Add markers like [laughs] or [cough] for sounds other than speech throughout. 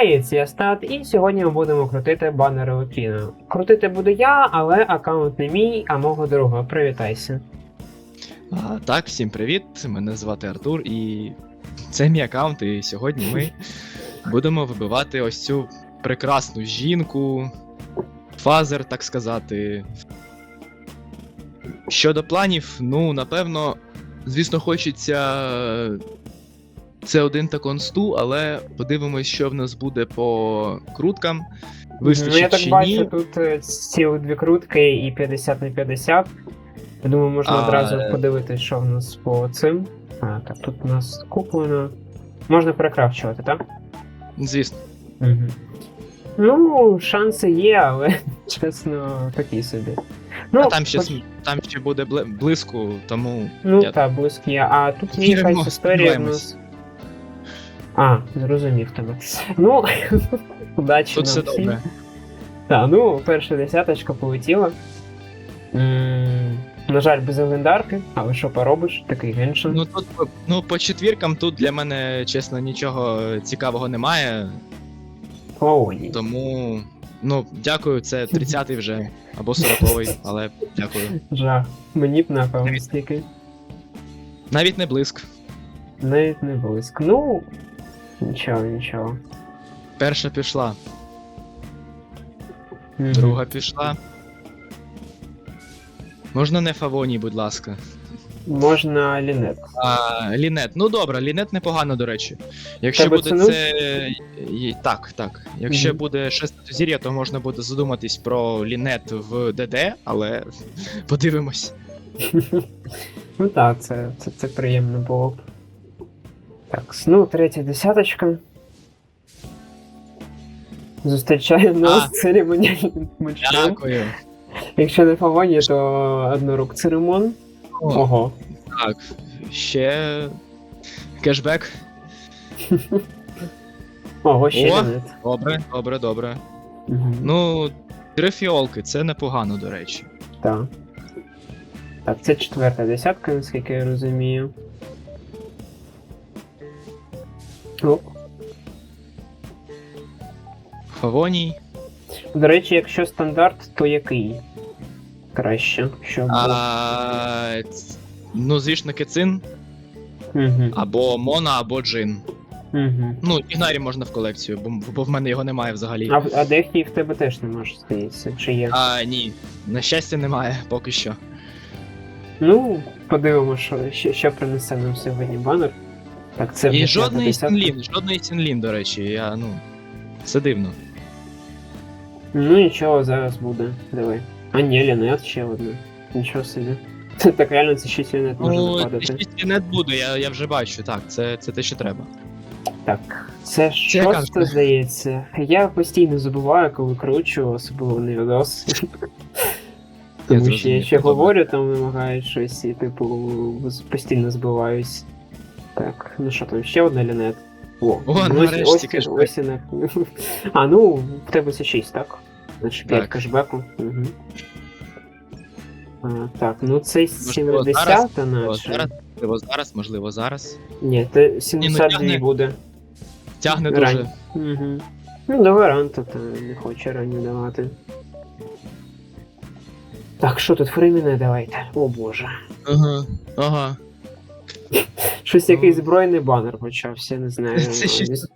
Привіт, я Стат, і сьогодні ми будемо крутити банери Окіно. Крутити буду я, але аккаунт не мій, а мого друга. Привітайся. А, так, всім привіт. Мене звати Артур, і це мій аккаунт, і сьогодні ми [laughs] будемо вибивати ось цю прекрасну жінку, фазер, так сказати. Щодо планів, ну, напевно, звісно, хочеться це один та консту, але подивимось, що в нас буде по круткам. Вистачить ну, я так чи бачу, ні. тут е, ці дві крутки і 50 на 50. Я думаю, можна А, одразу е. подивитись, що в нас по цим. А, так, тут у нас куплено. Можна перекрафчувати, так? Звісно. Угу. Ну, шанси є, але [laughs] чесно, такі собі. Ну, а там ще, хоч- там ще буде бли- блиску, тому. Ну Я- так, близькі. А тут є якась історія в нас. А, зрозумів тебе. Ну, [laughs] удачі Тут нам все добре. Так, ну, перша десяточка полетіла. На жаль, без легендарки, але що поробиш, такий геншин. Ну тут по- ну, по четвіркам тут для мене, чесно, нічого цікавого немає. О, ні. Тому. Ну, дякую, це 30-й вже, або 40-й, [laughs] але дякую. Жах. Мені б напевно стільки. Навіть не блиск. Навіть не близько. Ну, нічого, нічого. Перша пішла, Мгм. друга пішла. Можна не фавоні, будь ласка. Можна лінет. А, Лінет. Ну добре, Лінет непогано, до речі. Якщо Тебе буде це. і- Так, так. Якщо Мгм. буде шесте зір'я, то можна буде задуматись про Лінет в ДД, але [laughs] подивимось. Ну так, це, це, це приємно було б. Так, ну, третя десяточка. Зустрічає нас церемоніальним мечом. Дякую. Якщо не фавоні, то однорук церемон. О, Ого. так. Ще. Кешбек. Ого, ще О. Добре, добре, добре. Угу. Ну, три фіолки, це непогано, до речі. Так. Так, це четверта десятка, наскільки я розумію. О, Фавоній. до речі, якщо стандарт, то який? Краще, був. А, ну, звісно, кецин, Угу. або Мона, або Джин. Угу. Ну, Ігнарі можна в колекцію, бо, бо в мене його немає взагалі. А, а дехті в тебе теж не може здається, чи є? А, ні. На щастя, немає поки що. Ну, подивимося, що, що, що принесе нам сьогодні банер. Так, це І вже десятка. Сінлін, жодної Сінлін, до речі, я, ну. Це дивно. Ну нічого, зараз буде. Давай. А ні, лінет ще одна. Нічого собі. [laughs] Так реально це 6 лінет може Ну, випадати. шість лінет буде, я, я вже бачу, так, це, це те, що треба. Так, це шосте, здається. Я постійно забуваю, коли кручу, особливо на відос. Тому що я ще говорю, там вимагають щось, і типу постійно збиваюсь. Так, ну що там, ще одна лінет. О, О, ну, ось, нарешті ось, кешбек. ось і не- [laughs] А, ну, в тебе це 6, так? Значить 5 Так. кешбеку. Угу. А, так, ну це Можливо, 70 зараз, наче. Можливо, зараз, можливо, зараз, можливо, зараз. Ні, це 72 тягне. буде. Тягне Рань. дуже. Угу. Ну, до гаранта то не хоче ранню давати. Так, що тут фрейміне давайте? О боже. Ага, ага. [laughs] Щось Ну. якийсь збройний банер почався, не знаю. [laughs] Це щось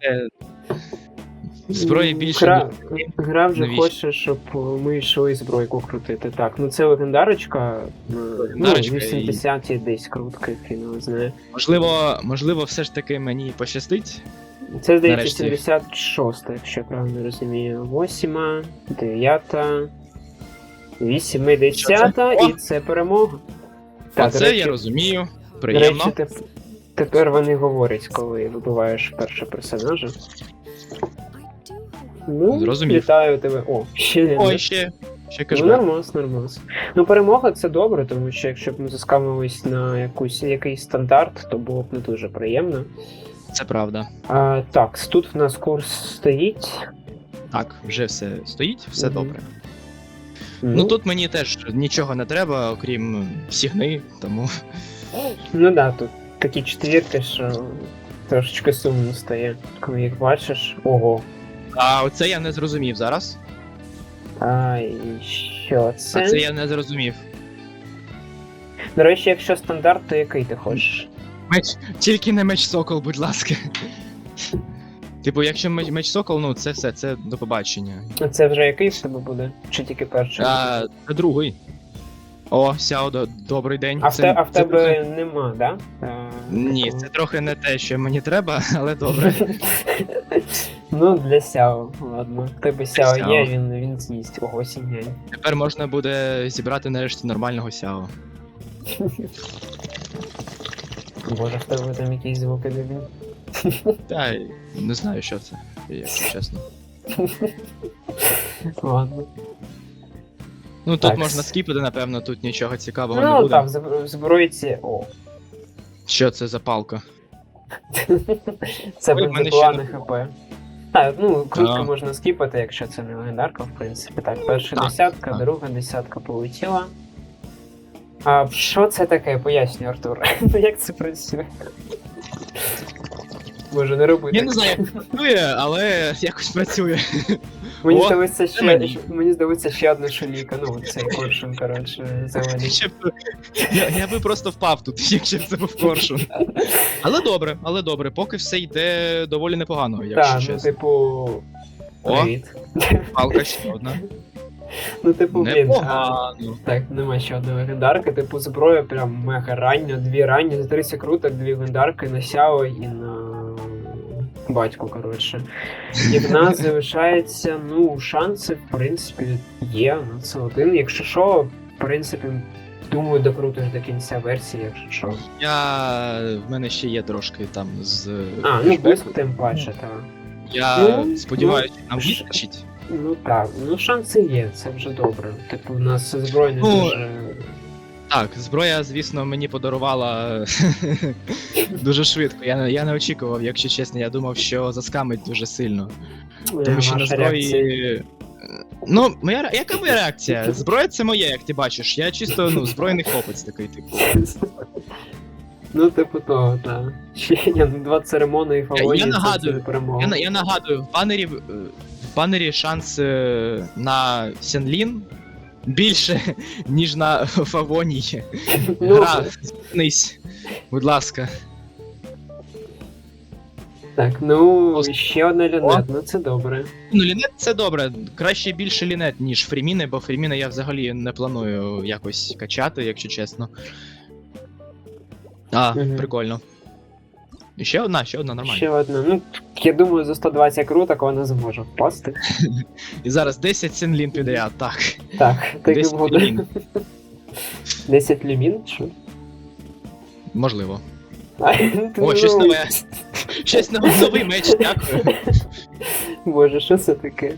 Зброї більше. Гра, гра вже Навіщо? хоче, щоб ми йшли збройку крутити. Так, ну це легендарочка. е, Легендарочка ну, і- 80 і десь крутки фінал знає. Можливо, можливо, все ж таки мені пощастить. Це здається Нарешті. 76, якщо я правильно розумію. 8, 9, 8, 10 Що і це перемога. А це речі- я розумію. Приємно. речі, тепер вони говорять, коли вибиваєш першого персонажа. Ну, Зрозумів. Вітаю тебе. О, ще не. Ой, ще. Ще Ну, кешбек. нормас, нормас. Ну, перемога це добре, тому що якщо б ми заскамились на якусь, якийсь стандарт, то було б не дуже приємно. Це правда. А, так, тут в нас курс стоїть. Так, вже все стоїть, все Мгм. добре. Ну тут мені теж нічого не треба, окрім сігни, тому. Ну да, тут такі четвірки, що трошечки сумно стає, коли їх бачиш. Ого. А оце я не зрозумів зараз. А, і що це? А це я не зрозумів. До речі, якщо стандарт, то який ти хочеш? Меч, тільки не меч сокол, будь ласка. Типу, якщо меч, меч сокол, ну це все, це до побачення. А Це вже який в тебе буде? Чи тільки перший? А, це другий. О, Сяо, добрий день. А в, Це- те, а в це тебе трохи- нема, да? А, Ні, це трохи не те, що мені треба, [laughs] але добре. [laughs] ну, для Сяо, ладно. В тебе Сяо Сяо. є, він, він з'їсть. Ого, сінянь. Тепер можна буде зібрати нарешті нормального Сяо. [laughs] Боже, в тебе там якісь звуки дивні. Та й не знаю, що це, якщо чесно. Ладно. Ну тут Так. можна скіпати, напевно, тут нічого цікавого не Ну, буде. зб- в збройці. О. Що це за палка? Це Ой, в мене хп. А, ну, крутку А. можна скіпати, якщо це не легендарка, в принципі. Так, перша Так, десятка, так. друга десятка полетіла. А що це таке? Поясню, Артур. [laughs] Ну як це працює? Боже, не роби Я так. не знаю, як працює, але якось працює. [laughs] Мені О, це ще, мені. мені здалося ще одна шаліка, ну цей коршун, коротше, зелений. Я, я би просто впав тут, [laughs] якщо б це був коршун. Але добре, але добре, поки все йде доволі непогано, якщо Так, ну чесно. типу. О. Привіт. Палка ще одна. Ну, типу, блін. а, Непогано. Так, нема ще одної легендарки, типу зброя прям мега рання, дві ранні, за 30 круток, дві легендарки на Сяо і на батьку, коротше. І в нас залишається, ну, шанси, в принципі, є на це один. Якщо що, в принципі, думаю, докрутиш до кінця версії, якщо що. Я. В мене ще є трошки там з. А, ну близько тим паче, так. Я Ну, сподіваюся, ну, нам ш- вистачить. Ну так, ну шанси є, це вже добре. Типу, в нас зброя не Ну, дуже. Так, зброя, звісно, мені подарувала [laughs] дуже швидко. Я, я не очікував, якщо чесно, я думав, що заскамить дуже сильно. Тому що на зброї. Ну, моя яка моя реакція? Зброя це моя, як ти бачиш. Я чисто ну, збройний хлопець такий, типу. Ну, типу того, так. Ще два церемони і фавоні. я нагадую. Я, я нагадую, в банері, е, в банері шанс е, на Сенлін більше, [laughs] ніж на Фавонії. [laughs] Гра, зупинись, будь ласка. Так, ну, ще одна люнет, ну це добре. Ну, лінет це добре. Краще більше лінет, ніж фріміни, бо фріміни я взагалі не планую якось качати, якщо чесно. А, Мгм. прикольно. І ще одна, ще одна нормально. Ще одна. Ну, я думаю, за 120 круток вона зможе впасти. І зараз 10 сенлін підряд, так. Так, так і 10 буде. лімін, 10 лімін, що? можливо. О, щось ну, нове. Щось нове, новий меч, дякую. Боже, що це таке?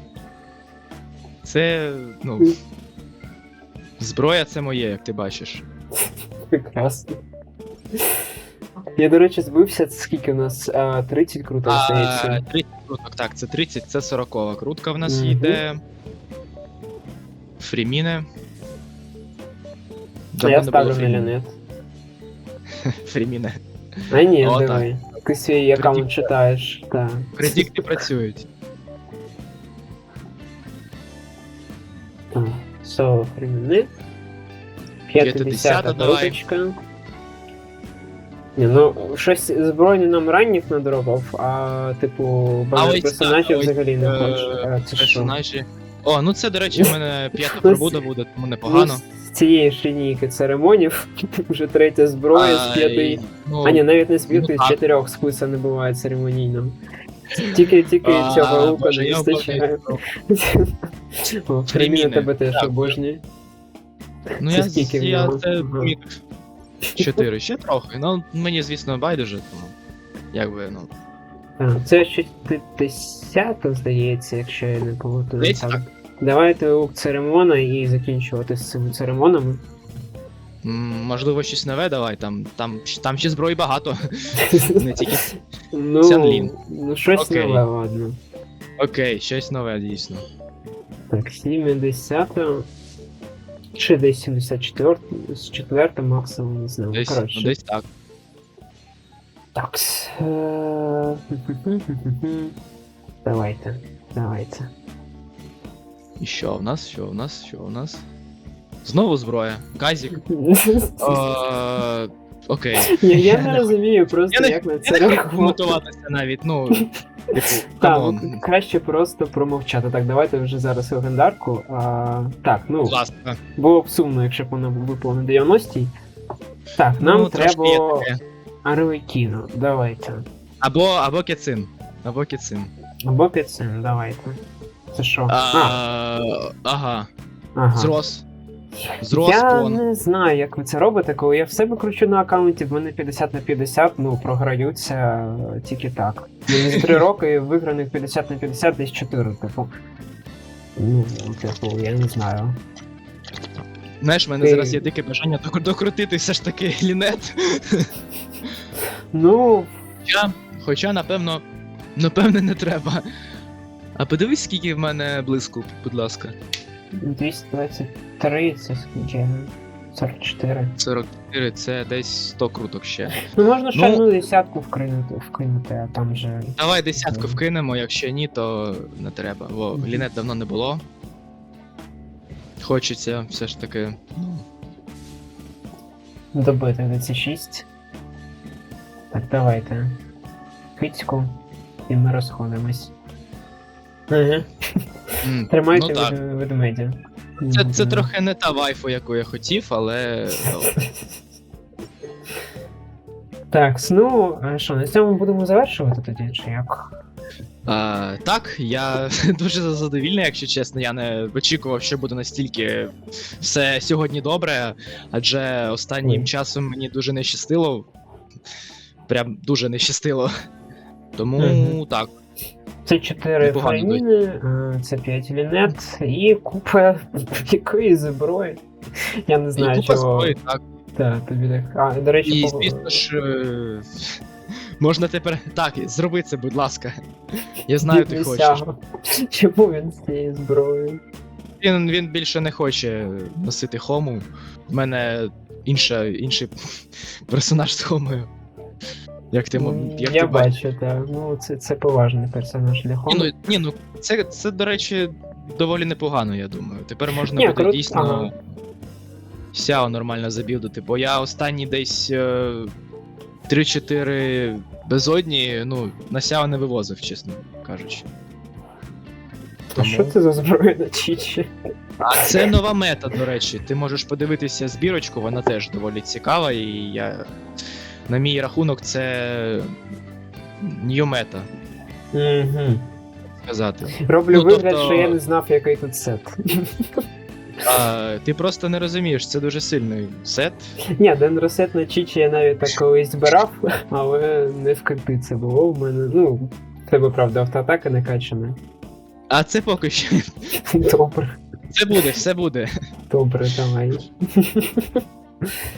Це, ну. Зброя це моє, як ти бачиш. Прекрасно. Я, до речі, збився, це скільки у нас? А, 30 круток, А, здається. 30 круток, так, це 30, це 40 крутка в нас Мгм. йде. Фріміне. А Давно я не було ставлю на Фріміне. люнет. [laughs] Фріміне. А ні, О, давай. Ти свій аккаунт Предикти. читаєш. Так. Предикти працюють. Так, Соло хрімени. 50 50-та давай. Ні, ну, щось збройні нам ранніх надробав, а типу, персонажів взагалі не е, що? Персонажі. О, ну це, до речі, в мене [laughs] п'ята пробуда буде, тому непогано. Ну, з цієї ж лінійки церемонів, [laughs] вже третя зброя з п'яти. Ну, А ні, навіть не з п'яти, ну, з чотирьох списа не буває церемонійно. Тільки тільки цього лука не вистачає. Фріміни тебе теж обожнює. Ну я, це помітив. Чотири, ще трохи. Ну, мені, звісно, байдуже, тому. Якби, ну. А, це щось ти- десята, здається, якщо я не помилюсь. Десь Так. Давайте лук церемона і закінчувати з цими церемонами. м, Можливо, щось нове давай, там, там, там ще зброї багато. [laughs] Не тільки. Ну, ну щось Окей. нове, ладно. Окей, щось нове, дійсно. Так, 70 чи десь 74 з 4 максимум, не знаю. Десь, Коротше. ну, десь так. Так. е, [laughs] Давайте, давайте. І що в нас? Що в нас? Що в нас? Знову зброя. Газік. Е, [laughs] Окей. Ні, я не [laughs] розумію просто, Я не- як на Я це не хочу коментуватися навіть, ну. Типу, Так, краще просто промовчати. Так, давайте вже зараз легендарку. А, так, ну, було б сумно, якщо б вона випала на 90-й. Так, нам Ну, треба таке. Арлекіно, давайте. Або, або кецин. Або кецин. Або Піцин, давайте. Це що? А, А, ага. ага. Зрос. Я не знаю, як ви це робите, коли я в себе кручу на аккаунті, в мене 50 на 50, ну програються тільки так. Мені за 3 [laughs] роки виграних 50 на 50 десь 4, типу. Ну, типу, я не знаю. Знаєш, в мене Ти... зараз є дике бажання докрутити все ж таки [laughs] лінет. Ну. Хоча, хоча, напевно, напевно, не треба. А подивись, скільки в мене блиску, будь ласка. 220. 30, скільки? 44. 44 це десь 100 круток ще. Ну можна ще ну, одну десятку вкинути, вкинути, а там же. Давай десятку вкинемо, якщо ні, то не треба. Бо лінет давно не було. Хочеться все ж таки. Ну. Добити DC6. Так, давайте. Кицьку. І ми розходимось. Угу. Тримайте ну, від, від. Це, це трохи не та вайфу, яку я хотів, але. Так, ну, що, на цьому будемо завершувати тоді, чи як? А, так, я [laughs] дуже задовільний, якщо чесно. Я не очікував, що буде настільки все сьогодні добре, адже останнім часом мені дуже не щастило. Прям дуже не щастило. Тому так. Це 4 Непогано фрейміни, це 5 лінет і купа [laughs] якоїсь зброї. Я не І знаю, купа чого. зброї, так. Так, тобі так. А, до речі, І по- звісно ж. е, Можна тепер. Так, зроби це, будь ласка. Я знаю, ти хочеш. [laughs] Чому він з цією зброєю? Він, він більше не хоче носити хому. В мене інша, інший персонаж з хомою. Як ти, як Я ти бачу, так. Ну, це, це поважний персонаж для Ні, ну, ні, ну це, це, до речі, доволі непогано, я думаю. Тепер можна Ні, буде круто, дійсно ага. сяо нормально забілдити, бо я останні десь е, 3-4 безодні, ну, на сяо не вивозив, чесно кажучи. А що це за зброя на Чічі? А це нова мета, до речі. Ти можеш подивитися збірочку, вона теж доволі цікава, і я. На мій рахунок, це. Нью мета, Угу. сказати. Роблю Ну, вигляд, тобто- що я не знав, який тут сет. А, ти просто не розумієш, це дуже сильний сет. Ні, дендросет на Чічі я навіть так колись збирав, але не в копи це було в мене. Ну, тебе, правда, автоатака не качана. А це поки що. Добре, Це буде, все буде. добре, давай.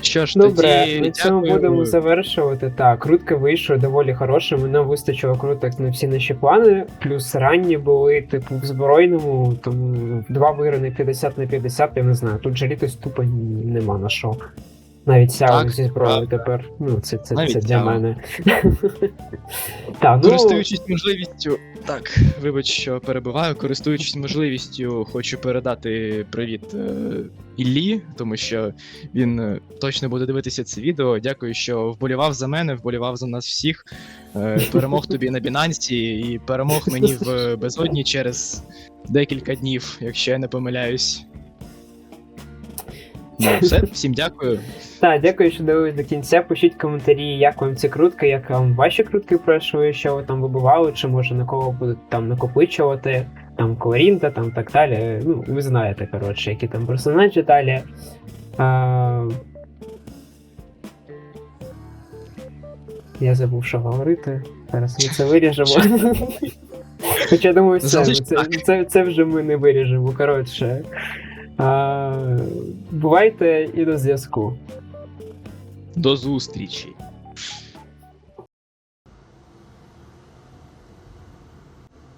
Що ж, Добре, тоді. на цьому дякую. будемо завершувати. Так, крутка вийшла доволі хороша. Нам вистачило круток на всі наші плани. Плюс ранні були, типу, в збройному, тому два виграні 50 на 50, я не знаю. Тут жалітись тупо нема на що. Навіть сяо зі зброєю тепер. Ну, це, це, Навіть це для Сяо. мене. [laughs] Так, ну, Користуючись можливістю, так, вибач, що перебиваю. Користуючись можливістю, хочу передати привіт е, Іллі, тому що він е, точно буде дивитися це відео. Дякую, що вболівав за мене, вболівав за нас всіх. Е, перемог тобі на Бінансі і перемог мені в безодні через декілька днів, якщо я не помиляюсь. Ну, все, всім дякую. Так, дякую, що дивились до кінця. Пишіть коментарі, як вам ці крутки, як вам ваші крутки пройшли, що ви там вибивали, чи може на кого будуть там накопичувати, там Кларінта, там так далі. Ну, ви знаєте, коротше, які там персонажі далі. А... Я забув, що говорити. Зараз ми це виріжемо. [laughs] Хоча думаю, все, це, це, це вже ми не виріжемо. Коротше. А... Бувайте і до зв'язку. До зустрічі.